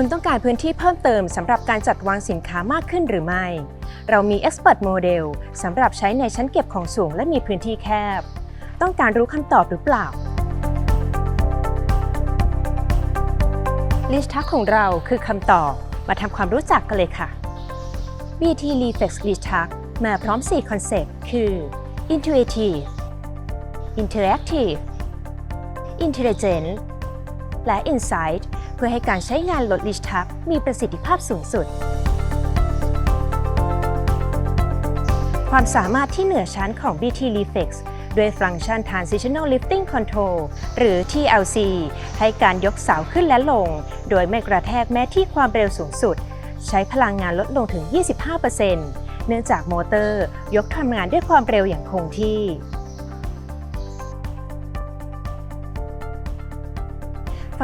คุณต้องการพื้นที่เพิ่มเติมสำหรับการจัดวางสินค้ามากขึ้นหรือไม่ เรามี Expert Model สำหรับใช้ในชั้นเก็บของสูงและมีพื้นที่แคบ ต้องการรู้คำตอบหรือเปล่าลิสทักของเราคือคำตอบ มาทำความรู้จักกันเลยค่ะ BT Reflex List Tag มาพร้อม 4 คอนเซปต์ คือ Intuitive Interactive Intelligent และ Insight เพื่อให้การใช้งานลด List Tag มีประสิทธิภาพสูงสุด ความสามารถที่เหนือชั้นของ BT Reflex ด้วยฟังก์ชัน Transitional Lifting Control หรือ TLC ให้การยกเสาขึ้นและลง โดยไม่กระแทกแม้ที่ความเร็วสูงสุด ใช้พลังงานลดลงถึง 25%เนื่องจากมอเตอร์ยกทำงานด้วยความเร็วอย่างคงที่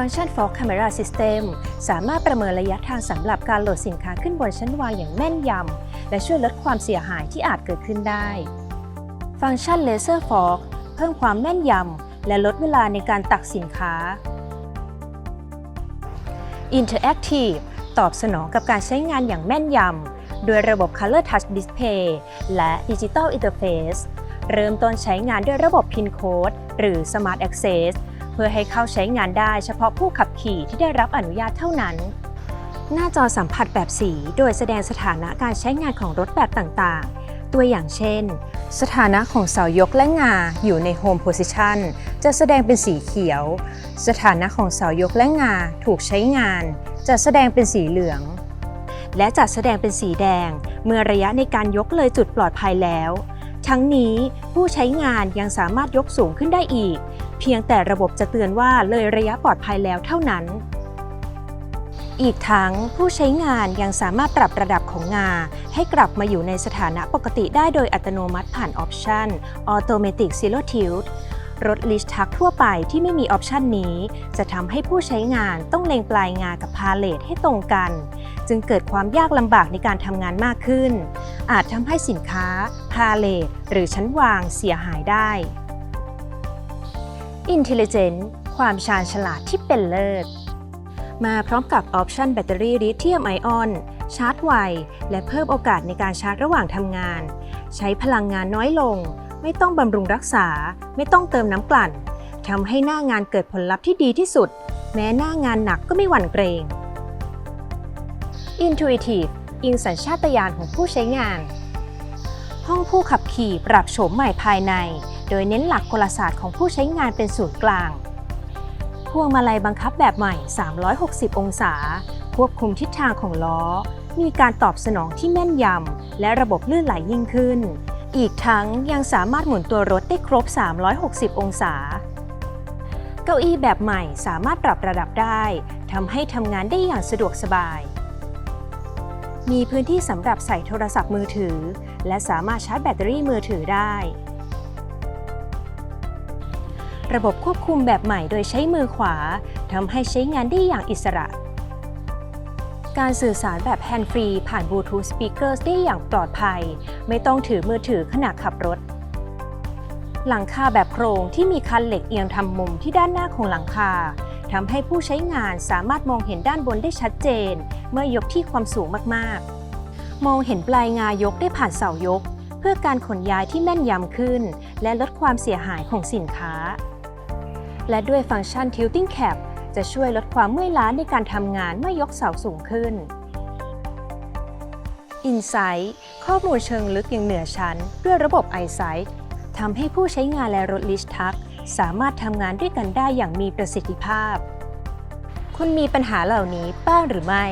ฟังก์ชัน Fog Camera System สามารถประเมินระยะทางสำหรับการโหลดสินค้าขึ้นบนชั้นวางอย่างแม่นยำ และช่วยลดความเสียหายที่อาจเกิดขึ้นได้ ฟังก์ชัน Laser Fog เพิ่มความแม่นยำ และลดเวลาในการตักสินค้า Interactive ตอบสนองกับการใช้งานอย่างแม่นยำ โดยระบบ Color Touch Display และ Digital Interface เริ่มต้นใช้งานด้วยระบบ PIN Code หรือ Smart Access เพื่อให้เข้าใช้งานได้เฉพาะผู้ขับขี่ที่ได้รับอนุญาตเท่านั้น หน้าจอสัมผัสแบบสี โดยแสดงสถานะการใช้งานของรถแบบต่างๆ ตัวอย่างเช่น สถานะของเสายกและงาอยู่ใน Home Position จะแสดงเป็นสีเขียว สถานะของเสายกและงาถูกใช้งาน จะแสดงเป็นสีเหลือง และจะแสดงเป็นสีแดง เมื่อระยะในการยกเลยจุดปลอดภัยแล้ว ทั้งนี้ผู้ใช้งานยังสามารถยกสูงขึ้นได้อีก เพียงแต่ระบบจะเตือนว่าเลยระยะปลอดภัยแล้วเท่านั้น อีกทั้งผู้ใช้งานยังสามารถปรับระดับของงา ให้กลับมาอยู่ในสถานะปกติได้โดยอัตโนมัติผ่านออปชัน Automatic Zero Tilt รถลิชทักทั่วไปที่ไม่มีออปชันนี้ จะทำให้ผู้ใช้งานต้องเล็งปลายงากับพาเลทให้ตรงกัน จึงเกิดความยากลำบากในการทำงานมากขึ้น อาจทำให้สินค้า พาเลทหรือชั้นวางเสียหายได้ Intelligent ความชาญฉลาดที่เป็นเลิศมาพร้อมกับออปชันแบตเตอรี่ลิเธียมไอออน ชาร์จไว และเพิ่มโอกาสในการชาร์จระหว่างทำงาน ใช้พลังงานน้อยลง ไม่ต้องบำรุงรักษา ไม่ต้องเติมน้ำกลั่นทำให้หน้างานเกิดผลลัพธ์ที่ดีที่สุด แม้หน้างานหนักก็ไม่หวั่นเกรง Intuitive อิงสัญชาตญาณของผู้ใช้งาน ห้องผู้ขับขี่ปรับโฉมใหม่ภายใน โดยเน้นหลักกลศาสตร์ของผู้ใช้งานเป็นศูนย์กลาง พวงมาลัยบังคับแบบใหม่ 360 องศา ควบคุมทิศทางของล้อ มีการตอบสนองที่แม่นยำและระบบลื่นไหลยิ่งขึ้น อีกทั้งยังสามารถหมุนตัวรถได้ครบ 360 องศา เก้าอี้แบบใหม่สามารถปรับระดับได้ทำให้ทำงานได้อย่างสะดวกสบาย มีพื้นที่สำหรับใส่โทรศัพท์มือถือ และสามารถชาร์จแบตเตอรี่มือถือได้ ระบบควบคุมแบบใหม่โดยใช้มือขวาทำให้ใช้งานได้อย่างอิสระ การสื่อสารแบบแฮนด์ฟรีผ่านบลูทูธสปีกเกอร์ได้อย่างปลอดภัย ไม่ต้องถือมือถือขณะขับรถ หลังคาแบบโครงที่มีคันเหล็กเอียงทำมุมที่ด้านหน้าของหลังคาทำให้ผู้ใช้งานสามารถมองเห็นด้านบนได้ชัดเจน เมื่อยกที่ความสูงมากๆ มองเห็นปลายงายกได้ผ่านเสายก เพื่อการขนย้ายที่แม่นยำขึ้น และลดความเสียหายของสินค้า และด้วยฟังก์ชัน Tilting Cap จะช่วยลดความเมื่อยล้าในการทำงานเมื่อยกเสาสูงขึ้น Insight ข้อมูลเชิงลึกอย่างเหนือชั้น ด้วยระบบ iSight ทำให้ผู้ใช้งานและรถลิชทัก สามารถทำงานด้วยกันได้อย่างมีประสิทธิภาพ คุณมีปัญหาเหล่านี้บ้างหรือไม่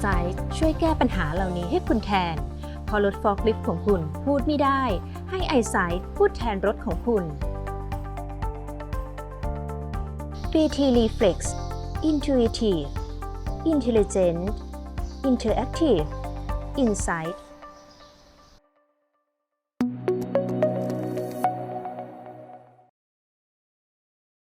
ไซต์ช่วยแก้ปัญหาเหล่านี้ให้คุณแทน พอรถฟอกลิฟต์ของคุณพูดไม่ได้ ให้ไอไซต์พูดแทนรถของคุณ BT Reflex Intuitive Intelligent Interactive Insight